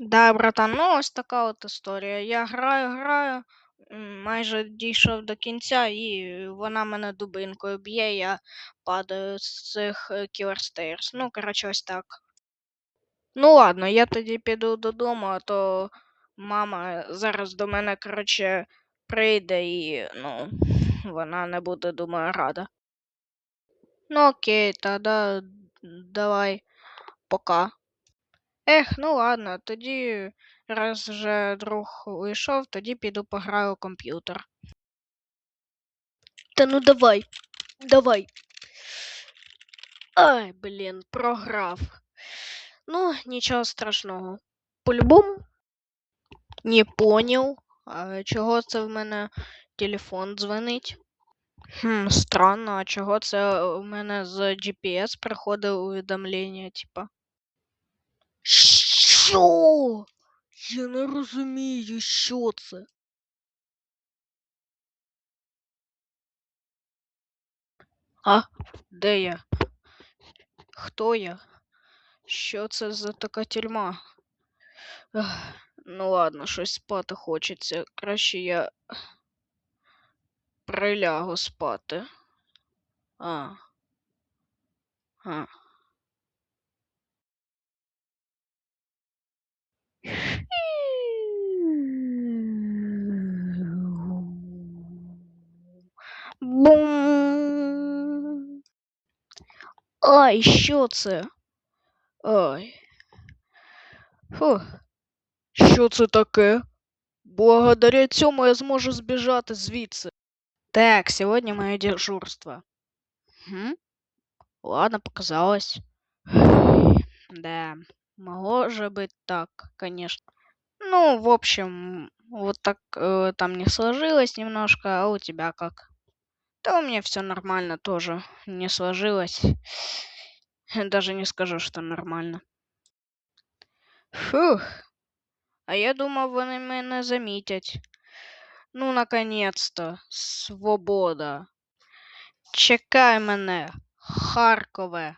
Да, братан, ну ось така от історія. Я граю, граю, майже дійшов до кінця, і вона мене дубинкою б'є, я падаю з цих е, Ну, коротше, ось так. Ну ладно, я тоді піду додому, а то мама зараз до мене, коротше, прийде і, ну, вона не буде, думаю, рада. Ну окей, тоді давай, пока. Ех, ну ладно, тоді, раз вже друг уйшов, тоді піду пограю у комп'ютер. Та ну давай, давай. Ай, блін, програв. Ну, нічого страшного. По-любому? Не поняв. Чого це в мене телефон дзвонить? Хм, странно, а чого це у мене з GPS приходить увідомлення, типа. Що? Я не розумію, що це. А, де я? Хто я? Що це за така тюрма? Ну ладно, щось спати хочеться. Краще я прилягу спати. А. А. Бум. Ай, що це? Ай. Фух. Що це таке? Благодаря цьому я зможу збіжати звідси. Так, сьогодні моє дежурство. Хм? Ладно, показалось. Да, может быть так, конечно. Ну, в общем, вот так э, там не сложилось немножко, а у тебя как? Да у меня все нормально тоже не сложилось. Даже не скажу, что нормально. Фух. А я думав, вони мене замітять. Ну, наконец-то, свобода. Чекай мене, Харкове.